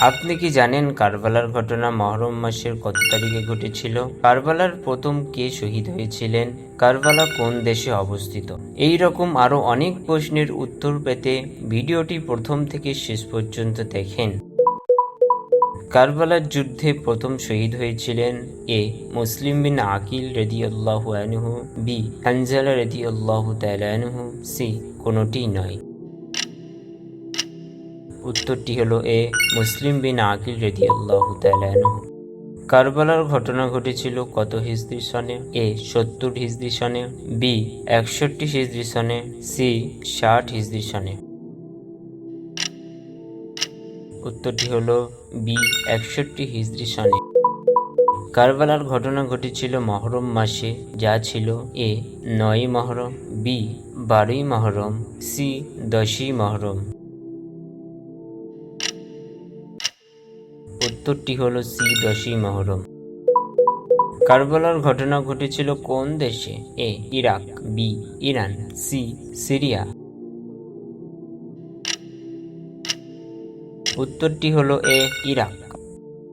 আপনি কি জানেন কারবালার ঘটনা মহরম মাসের কত তারিখে ঘটেছিল? কারবালার প্রথম কে শহীদ হয়েছিলেন? কারবালা কোন দেশে অবস্থিত? এই রকম আরও অনেক প্রশ্নের উত্তর পেতে ভিডিওটি প্রথম থেকে শেষ পর্যন্ত দেখেন। কারবালার যুদ্ধে প্রথম শহীদ হয়েছিলেন এ মুসলিম বিন আকিল রেদিয়াল্লাহু আনহু, বি হানজালা রেদিয়াল্লাহু তাআলা আনহু, সি কোনোটিই নয়। উত্তরটি হলো এ, মুসলিম বিন আকিল তাআলা আনহু। কারবালার ঘটনা ঘটেছিল কত হিজরি সনে? এ, সত্তর হিজরি সনে, বি, একষট্টি হিজরি সনে, সি, ষাট হিজরি সনে। উত্তরটি হলো বি, একষট্টি হিজরি সনে। কারবালার ঘটনা ঘটেছিল মহরম মাসে, যা ছিল এ নয় মহরম, বি, বারোই মহরম, সি, দশই মহরম। উত্তরটি হল সি দশই মহরম। কারবালার ঘটনা ঘটেছিল কোন দেশে? A, Iraq, B, Iran, C, Syria. উত্তরটি হলো এ, ইরাক।